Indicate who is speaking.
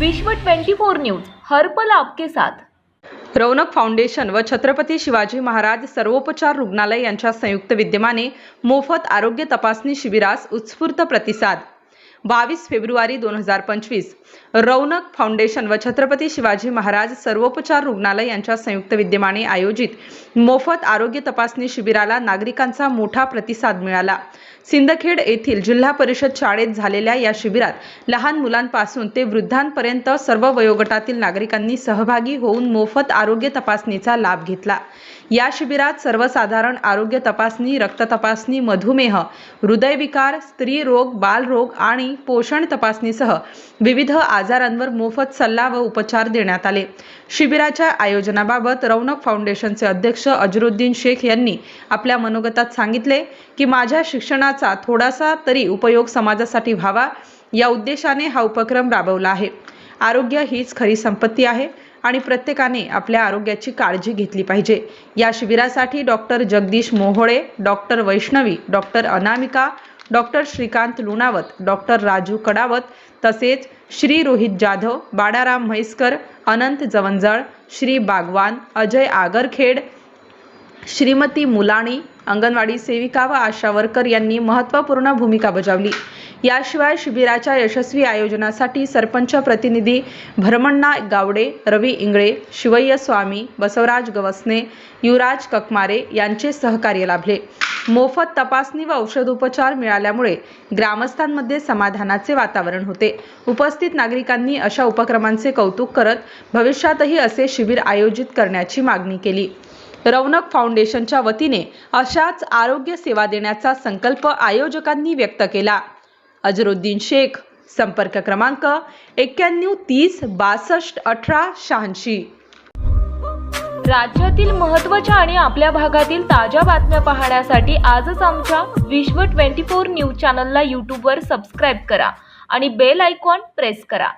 Speaker 1: विश्व 24 न्यूज हर्पल आपके साथ.
Speaker 2: रौनक फाउंडेशन व छत्रपती शिवाजी महाराज सर्वोपचार रुग्णालय यांच्या संयुक्त विद्यमाने मोफत आरोग्य तपासणी शिबिरास उत्स्फूर्त प्रतिसाद. बावीस फेब्रुवारी दोन हजार पंचवीस रौनक फाउंडेशन व छत्रपती शिवाजी महाराज सर्वोपचार रुग्णालय यांच्या संयुक्त विद्यमाने आयोजित मोफत आरोग्य तपासणी शिबिराला नागरिकांचा मोठा प्रतिसाद मिळाला. सिंदखेड येथील जिल्हा परिषद शाळेत झालेल्या या शिबिरात लहान मुलांपासून ते वृद्धांपर्यंत सर्व वयोगटातील नागरिकांनी सहभागी होऊन मोफत आरोग्य तपासणीचा लाभ घेतला. या शिबिरात सर्वसाधारण आरोग्य तपासणी रक्त तपासणी मधुमेह हृदयविकार स्त्री रोग बालरोग आणि पोषण तपासणीसह विविध आज आजारांवर मोफत सल्ला व उपचार देण्यात आले. शिबिराच्या आयोजनाबाबत रौनक फाउंडेशनचे अध्यक्ष अजरुद्दीन शेख यांनी आपल्या मनोगतात सांगितले की माझ्या शिक्षणाचा थोडासा तरी उपयोग समाजासाठी व्हावा. या उद्देशाने हा उपक्रम राबवला आहे. आरोग्य हीच खरी संपत्ती आहे आणि प्रत्येकाने आपल्या आरोग्याची काळजी घेतली पाहिजे. या शिबिरासाठी doctor Jagdish Mohole doctor Vaishnavi doctor Anamika doctor Shrikant Lunawat doctor Raju Kadawat तसेच श्री रोहित जाधव बाळाराम म्हैसकर अनंत जवंजळ श्री बागवान अजय आगरखेड श्रीमती मुलाणी अंगणवाडी सेविका व आशा वर्कर यांनी महत्त्वपूर्ण भूमिका बजावली. याशिवाय शिबिराच्या यशस्वी आयोजनासाठी सरपंच प्रतिनिधी भरमण्णा गावडे रवी इंगळे शिवय्य स्वामी बसवराज गवसने युवराज ककमारे यांचे सहकार्य लाभले. मोफत तपासणी व औषधोपचार मिळाल्यामुळे ग्रामस्थांमध्ये समाधानाचे वातावरण होते. उपस्थित नागरिकांनी अशा उपक्रमांचे कौतुक करत भविष्यातही असे शिबिर आयोजित करण्याची मागणी केली. रौनक फाउंडेशनच्या वतीने अशाच आरोग्य सेवा देण्याचा संकल्प आयोजकांनी व्यक्त केला. अजरुद्दीन शेख. संपर्क क्रमांक एक्क्याण्णव तीस बासष्ट अठरा शहाऐंशी.
Speaker 1: राज्यातील महत्त्वाच्या आणि आपल्या भागातील ताज्या बातम्या पाहण्यासाठी आजच आमच्या विश्व 24 न्यूज चॅनलला यूट्यूबवर सबस्क्राईब करा आणि बेल आयकॉन प्रेस करा.